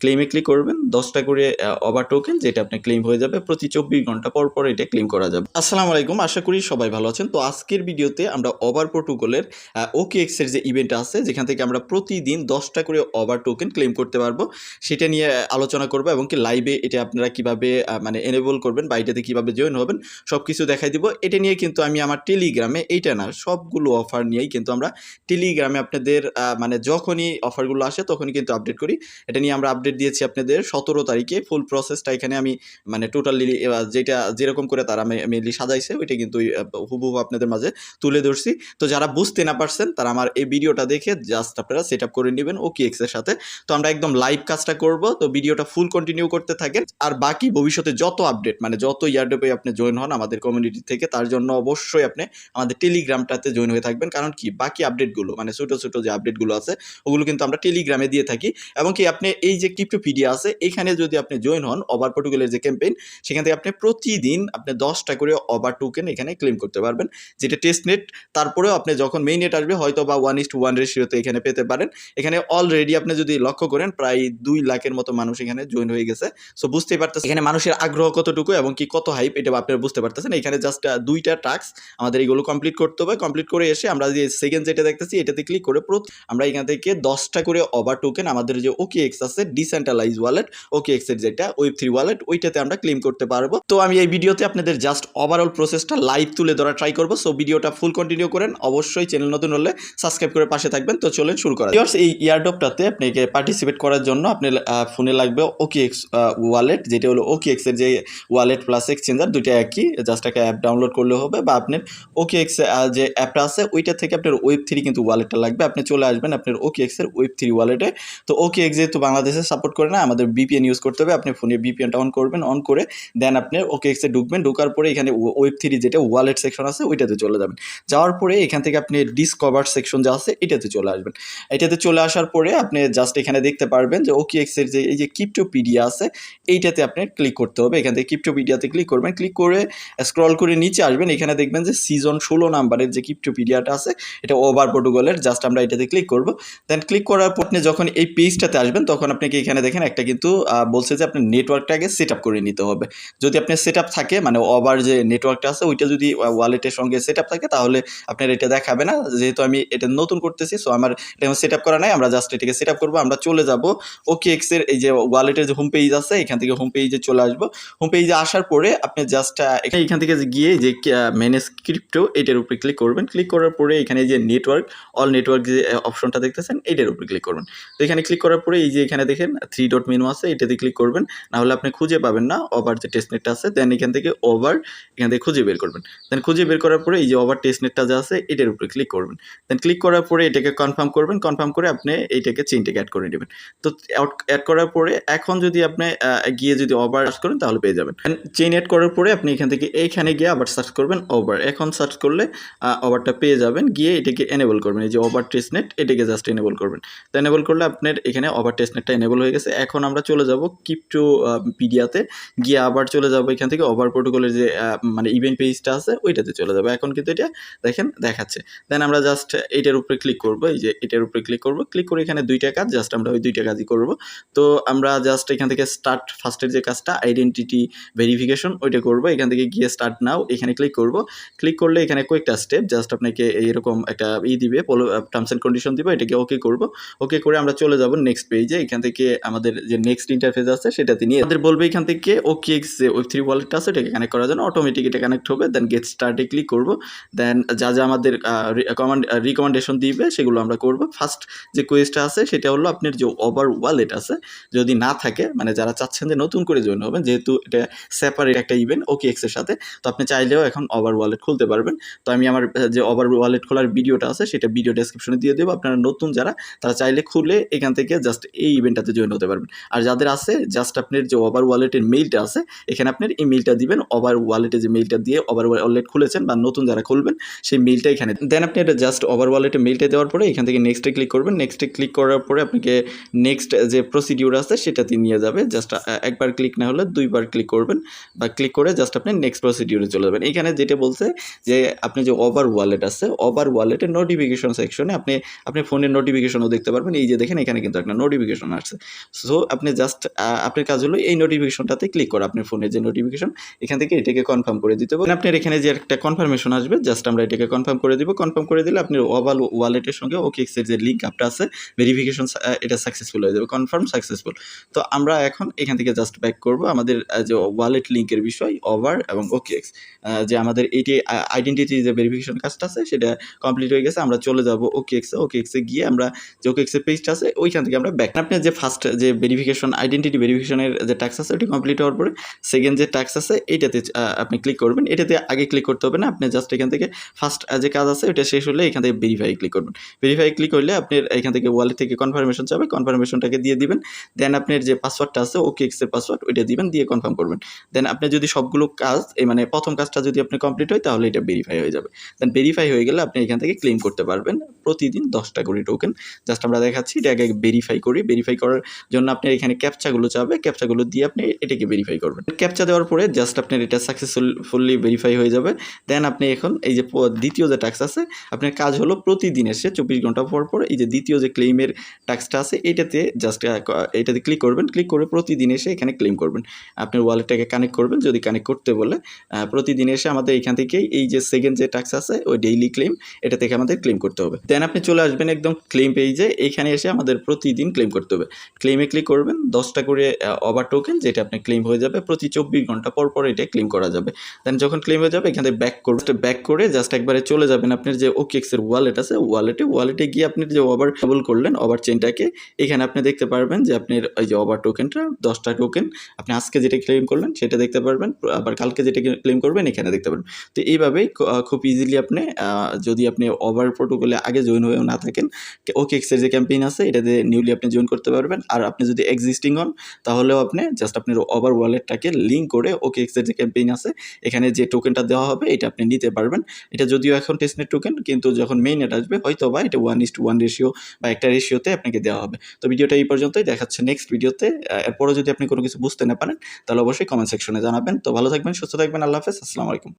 ক্লেমে click করবেন, দশটা করে ওভার টোকেন যেটা আপনার ক্লেম হয়ে যাবে, প্রতি চব্বিশ ঘণ্টা পর পর এটা ক্লেম করা যাবে। আসসালামু আলাইকুম, আশা করি সবাই ভালো আছেন। তো আজকের ভিডিওতে আমরা ওভার প্রোটোকলের ওকে এক্সের যে ইভেন্ট আছে, যেখান থেকে আমরা প্রতিদিন দশটা করে ওভার টোকেন ক্লেম করতে পারব, সেটা নিয়ে আলোচনা করব এবং কি লাইভে এটা আপনারা কীভাবে মানে এনেবল করবেন বা এটাতে কীভাবে জয়েন হবেন সব কিছু দেখাই দিব। এটা নিয়ে কিন্তু আমি আমার টেলিগ্রামে এইটা না, সবগুলো অফার নিয়েই কিন্তু আমরা টেলিগ্রামে আপনাদের মানে যখনই অফারগুলো আসে, তখনই কিন্তু আপডেট করি। এটা নিয়ে আমরা আপডেট দিয়েছি আপনাদের, সতেরো তারিখে ফুল প্রসেসটা এখানে আমি মানে টোটালি যেটা যেরকম করে তারা মেনলি সাজাইছে, ওইটা কিন্তু হুবহু আপনাদের মাঝে তুলে ধরছি। তো যারা বুঝতে না পারছেন, তারা আমার এই ভিডিওটা দেখে জাস্ট আপনারা সেট করে নেবেন ওকে এক্সের সাথে। তো আমরা একদম লাইভ কাজটা করব, তো ভিডিওটা ফুল কন্টিনিউ করতে থাকেন। আর বাকি ভবিষ্যতে যত আপডেট মানে যত ইয়ারডেপে আপনি জয়েন হন আমাদের কমিউনিটি থেকে, তার জন্য অবশ্যই আপনি আমাদের টেলিগ্রামটাতে জয়েন হয়ে থাকবেন। কারণ কি? বাকি আপডেটগুলো মানে ছোটো ছোটো যে আপডেটগুলো আছে, ওগুলো কিন্তু আমরা টেলিগ্রামে দিয়ে থাকি। এবং কি, আপনি এই যে ক্রিপ্টোপিডিয়া আছে, এখানে যদি আপনি জয়েন হন ওভার পর্টুগালের যে ক্যাম্পেইন সেখান থেকে আপনি প্রতিদিন আপনি দশটা করে ওভার টোকেন এখানে ক্লেম করতে পারবেন, যেটা টেস্ট নেট তারপরেও আপনি যখন মেইন নেট আসবে, হয়তো বা ওয়ান ইস টু ওয়ান রেশিওতে এখানে পেতে পারেন। এখানে অলরেডি আপনি যদি লক্ষ্য করেন, প্রায় দুই লাখের মতো মানুষ এখানে জয়েন হয়ে গেছে। সো বুঝতেই পারতেছেন এখানে মানুষের আগ্রহ কতটুকু এবং কি কত হাইপ এটা আপনারা বুঝতে পারতেছেন। এখানে জাস্ট দুইটা টাস্ক আমাদের এইগুলো কমপ্লিট করতে হবে। কমপ্লিট করে এসে আমরা যে সেকেন্ড যেটা দেখতেছি, এটাতে ক্লিক করে আমরা এখান থেকে দশটা করে ওভার টোকেন আমাদের যে ওকে এক্স আছে ডিসেন্ট্রালাইজ ওয়ালেট ওকে এক্সের যেটা ওয়েব থ্রি ওয়ালেট ওইটাতে আমরা ক্লেম করতে পারব। তো আমি এই ভিডিওতে আপনাদের জাস্ট ওভারঅল প্রসেসটা লাইভ তুলে ধরা ট্রাই করব। সো ভিডিওটা ফুল কন্টিনিউ করেন। অবশ্যই চ্যানেল নতুন হলে সাবস্ক্রাইব করে পাশে থাকবেন। তো চলেন শুরু করা। Viewers, এই ইয়ারডপটাতে আপনাকে পার্টিসিপেট করার জন্য আপনার ফোনে লাগবে ওকে এক্স ওয়ালেট যেটা হলো ওকে এক্সের যে ওয়ালেট প্লাস এক্সচেঞ্জার দুইটা একই। জাস্ট একটা অ্যাপ ডাউনলোড করলে হবে বা আপনার ওকে এক্স যে অ্যাপটা আছে ওইটা থেকে আপনার ওয়েব থ্রি কিন্তু ওয়ালেটটা লাগবে। আপনি চলে আসবেন আপনার ওকে এক্সের ওয়েব থ্রি ওয়ালেটে তো ওকে এক্স যেহেতু বাংলাদেশে সাপোর্ট করে না, আমাদের বিপিএন ইউজ করতে হবে, আপনি ফোনে বিপিএনটা অন করবেন অন করে দেন আপনি ওকে এক্সে ঢুকবেন, ঢোকার পরে এখানে ওয়েব থ্রি যেটা ওয়ালেট সেকশন আছে, ওইটাতে চলে যাবেন। যাওয়ার পরে এখান থেকে আপনি ডিসকভার সেকশন যা আছে, এটাতে চলে আসবেন। এটাতে চলে আসার পরে আপনি জাস্ট এখানে দেখতে পারবেন যে ওকে এক্সের যে এই যে ক্রিপ্টোপিডিয়া আছে, এইটাতে আপনি ক্লিক করতে হবে। এখান থেকে ক্রিপ্টোপিডিয়াতে ক্লিক করবেন ক্লিক করে স্ক্রল করে নিচে আসবেন, এখানে দেখবেন যে সিজন ষোলো নাম্বারের যে ক্রিপ্টোপিডিয়াটা আছে, এটা ওভার প্রোটোকলের জাস্ট আমরা এটাতে ক্লিক করব। দেন ক্লিক করার পর আপনি যখন এই পেজটাতে আসবেন, তখন আপনাকে এখানে দেখেন একটা কিন্তু বলছে যে আপনার নেটওয়ার্কটাকে সেট আপ করে নিতে হবে। যদি আপনার সেট থাকে মানে ওভার যে নেটওয়ার্কটা আছে, ওইটা যদি ওয়ালেটের সঙ্গে সেট থাকে, তাহলে আপনার এটা দেখাবে না। যেহেতু আমি এটা নতুন করতেছি সো আমার এটা সেট আপ করা নাই, আমরা জাস্ট এটাকে সেট আপ করব, আমরা চলে যাব ওকে এক্সের এই যে ওয়ালেটের যে হোম পেজ আছে, এখান থেকে হোম পেজে চলে আসব। হোম পেজে আসার পরে আপনি জাস্ট এখান থেকে গিয়ে যে ম্যানেজ ক্রিপ্টো এটার উপরে ক্লিক করবেন। ক্লিক করার পরে এখানে যে নেটওয়ার্ক অল নেটওয়ার্ক যে অপশনটা দেখতেছেন, এটার উপরে ক্লিক করবেন। তো এখানে ক্লিক করার পরে এই যে এখানে দেখেন থ্রি ডট মেনু আছে, এটাতে ক্লিক করবেন। না হলে আপনি খুঁজে পাবেন না ওভার যে টেস্টনেটটা আছে দেন এখান থেকে ওভার এখান থেকে খুঁজে বের করবেন। দেন খুঁজে বের করার পরে এই যে ওভার টেস্টনেটটা যা আছে, এটার উপরে ক্লিক করবেন। দেন ক্লিক করার পরে এটাকে কনফার্ম করবেন কনফার্ম করে আপনি এইটাকে চেইনটাকে অ্যাড করে নেবেন। তো অ্যাড করার পরে এখন যদি আপনি গিয়ে যদি ওভার সার্চ করেন, তাহলে পেয়ে যাবেন। চেইন অ্যাড করার পরে আপনি এখান থেকে এইখানে গিয়ে আবার সার্চ করবেন ওভার এখন সার্চ করলে ওভারটা পেয়ে যাবেন, গিয়ে এটাকে এনেবল করবেন। এই যে ওভার টেস্টনেট এটাকে জাস্ট এনেবল করবেন। তো এনেবল করলে আপনার এখানে ওভার টেস্টনেটটা এনেবল হয়ে গেছে। এখন আমরা চলে যাব ক্রিপ্টো পিডিয়াতে গিয়ে আবার চলে যাব এখান থেকে। ওভার প্রোটোকলের যে মানে ইভেন্ট পেজটা আছে, ওইটাতে চলে যাব। এখন কিন্তু এটা দেখেন, দেখাচ্ছে। দেন আমরা জাস্ট এটার উপরে ক্লিক করব। এই যে এটার উপরে ক্লিক করব। ক্লিক করে এখানে দুইটা কাজ জাস্ট আমরা ওই দুইটা কাজই করব। তো আমরা জাস্ট এখান থেকে স্টার্ট ফার্স্টের যে কাজটা আইডেন্টিটি ভেরিফিকেশন ওইটা করব। এখান থেকে গিয়ে স্টার্ট নাও এখানে ক্লিক করব। ক্লিক করলে এখানে কয়েকটা স্টেপ জাস্ট আপনাকে এইরকম একটা ই দিবে টার্মস অ্যান্ড কন্ডিশন দিবে, এটাকে ওকে করব। ওকে করে আমরা চলে যাব নেক্সট পেজে এখান থেকে আমাদের যে নেক্সট ইন্টারফেস আছে, সেটাতে নিয়ে আমাদের বলবে এখান থেকে ওকে এক্স যে ওয়েব থ্রি ওয়ালেটটা আছে এটাকে কানেক্ট করার জন্য অটোমেটিক এটা কানেক্ট হবে দেন গেট স্টার্টে ক্লিক করব। দেন যা যা আমাদের কমান্ড রিকমেন্ডেশন দিবে, সেগুলো আমরা করব। ফার্স্ট যে কোয়েসটা আছে, সেটা হলো আপনার যে ওভার ওয়ালেট আছে, যদি না থাকে মানে যারা চাচ্ছেন যে নতুন করে জয়েন হবেন, যেহেতু এটা সেপারেট একটা ইভেন্ট ওকে এক্সের সাথে, তো আপনি চাইলেও এখন ওভার ওয়ালেট খুলতে পারবেন। তো আমি আমার যে ওভার ওয়ালেট খোলার ভিডিওটা আছে, সেটা ভিডিও ডেসক্রিপশনে দিয়ে দেবো। আপনারা নতুন যারা, তারা চাইলে খুলে এখান থেকে জাস্ট এই ইভেন্টটাতে জয়েন হতে পারবেন। আর যাদের আছে জাস্ট আপনার যে ওভার ওয়ালেটের মেইলটা আছে, এখানে আপনার এই মেইলটা দিবেন। ওভার ওয়ালেটে যে মেইলটা দিয়ে ওভার ওয়ালেট খুলেছেন বা নতুন যারা খুলবেন, সেই মেইলটা এখানে দেন। আপনি এটা জাস্ট ওভার ওয়ালেটে মেইলটা দেওয়ার পরে এখান থেকে নেক্সটে ক্লিক করবেন। নেক্সটে ক্লিক করার পরে আপনাকে নেক্সট যে প্রসিডিউর আছে, সেটাতে নিয়ে যাবে। জাস্ট একবার ক্লিক না হলে দুইবার ক্লিক করবেন বা ক্লিক করে জাস্ট আপনি নেক্সট প্রসিডিউরে চলে যাবেন। এখানে যেটা বলছে যে, আপনি যে ওভার ওয়ালেট আছে ওভার ওয়ালেটের নোটিফিকেশন সেকশনে আপনি আপনি ফোনের নোটিফিকেশনও দেখতে পারবেন। এই যে দেখেন, এখানে কিন্তু একটা নোটিফিকেশন আসছে। সো আপনি জাস্ট আপনার কাজ হলো এই নোটিফিকেশনটাতে ক্লিক করা। আপনার ফোনের যে নোটিফিকেশন এখান থেকে এটাকে কনফার্ম করে দিতে হবে। আপনার এখানে যে একটা কনফার্মেশন আসবে জাস্ট আমরা এটাকে কনফার্ম করে দিব। কনফার্ম করে দিলে আপনার ওভাল ওয়ালেটের সঙ্গে ওকে এক্সের যে লিঙ্ক আপটা আছে ভেরিফিকেশন এটা সাকসেসফুল হয়ে যাবে। কনফার্ম সাকসেসফুল তো আমরা এখন এখান থেকে জাস্ট ব্যাক করব আমাদের যে ওয়ালেট লিঙ্কের বিষয় ওভার এবং ওকে এক্স যে আমাদের এইটি আইডেন্টিটি যে ভেরিফিকেশন কাজটা আছে, সেটা কমপ্লিট হয়ে গেছে। আমরা চলে যাব ওকে এক্সে ওকে এক্সে গিয়ে আমরা যে ওকে এক্সের পেজটা আছে, ওইখান থেকে আমরা ব্যাক আপনার যে ফার্স্ট যে ভেরিফিকেশন আইডেন্টিটি ভেরিফিকেশনের যে ট্যাক্স আছে ওটি কমপ্লিট হওয়ার পরে সেকেন্ড যে ট্যাক্স আছে এইটাতে আহ, আপনি ক্লিক করবেন। এটাতে আগে ক্লিক করতে হবে না আপনি জাস্ট এখান থেকে ফার্স্ট যে কাজ আছে ওটা শেষ হলে এখান থেকে ভেরিফাই ক্লিক করবেন। ভেরিফাই ক্লিক করলে আপনার এখান থেকে ওয়ালেট থেকে কনফার্মেশন যাবে কনফার্মেশনটাকে দিয়ে দিবেন। দেন আপনার যে পাসওয়ার্ডটা আছে ওকে এক্সের পাসওয়ার্ড ওইটা দিবেন দিয়ে কনফার্ম করবেন। দেন আপনি যদি সবগুলো কাজ এই মানে প্রথম কাজটা যদি আপনি কমপ্লিট হয় তাহলে এটা ভেরিফাই হয়ে যাবে। দেন ভেরিফাই হয়ে গেলে আপনি এখান থেকে ক্লেম করতে পারবেন। প্রতিদিন দশটা করে টোকেন জাস্ট আমরা দেখাচ্ছি, এটা আগে ভেরিফাই করি। ভেরিফাই করার জন্য আপনার এখানে ক্যাপচাগুলো চাবে। ক্যাপচাগুলো দিয়ে আপনি এটাকে ভেরিফাই করবেন। ক্যাপচা দেওয়ার পরে জাস্ট আপনার এটা সাকসেসফুলি ভেরিফাই হয়ে যাবে। দেন আপনি এখন এই যে দ্বিতীয় যে টাক্স আছে, আপনার কাজ হলো প্রতিদিন এসে চব্বিশ ঘণ্টা পর পর এই যে দ্বিতীয় যে ক্লেইমের টাক্সটা আছে, এটাতে জাস্ট এটাতে ক্লিক করবেন। ক্লিক করে প্রতিদিন এসে এখানে ক্লেম করবেন। আপনার ওয়ালেটটাকে কানেক্ট করবেন। যদি কানেক্ট করতে বলে প্রতিদিন এসে আমাদের এখান থেকেই এই যে সেকেন্ড যে টাক্স আছে, ওই ডেইলি ক্লেম এটা থেকে আমাদের ক্লেম করতে হবে। দেন আপনি চলে আসবেন একদম ক্লেম পেজে এইখানে এসে আমাদের প্রতিদিন ক্লেম করতে হবে। ক্লেমে ক্লিক করবেন, দশটা করে ওভার টোকেন যেটা আপনি ক্লেম হয়ে যাবে, প্রতি চব্বিশ ঘণ্টা পর পর এটা ক্লেম করা যাবে। দেন যখন ক্লেম হয়ে যাবে, এখান থেকে ব্যাক করবেন ব্যাক করে জাস্ট একবারে চলে যাবেন আপনার যে ওকে এক্সের ওয়ালেট আছে ওয়ালেটে ওয়ালেটে গিয়ে আপনি যে ওভার ডাবল করলেন ওভার চেনটাকে এখানে আপনি দেখতে পারবেন যে আপনার ওই যে ওভার টোকেনটা দশটা টোকেন আপনি আজকে যেটা ক্লেম করলেন সেটা দেখতে পারবেন, আবার কালকে যেটা ক্লেম করবেন, এখানে দেখতে পারবেন। তো এইভাবেই খুব ইজিলি আপনি যদি আপনি ওভার প্রোটোকলে আগে জয়েন হয়েও না থাকেন। ওকে এক্সের যে ক্যাম্পেইন আছে, এটাতে নিউলি আপনি জয়েন করতে পারবেন। আর আপনি যদি এক্সিস্টিং হন, তাহলেও আপনি জাস্ট আপনার ওভার ওয়ালেটটাকে লিঙ্ক করে ওকে এক্সের যে ক্যাম্পেইন আছে, এখানে যে টোকেনটা দেওয়া হবে, এটা আপনি নিতে পারবেন। এটা যদিও এখন টেস্টনেট টোকেন কিন্তু যখন মেইন নেট আসবে হয়তো বা এটা one is to one ratio বা একটা রেশিওতে আপনাকে দেওয়া হবে। তো ভিডিওটা এই পর্যন্তই, দেখাচ্ছে নেক্সট ভিডিওতে এরপরও যদি আপনি কোনো কিছু বুঝতে না পারেন, তাহলে অবশ্যই কমেন্ট সেকশনে জানাবেন। তো ভালো থাকবেন, সুস্থ থাকবেন, আল্লাহ হাফেজ, আসসালামু আলাইকুম।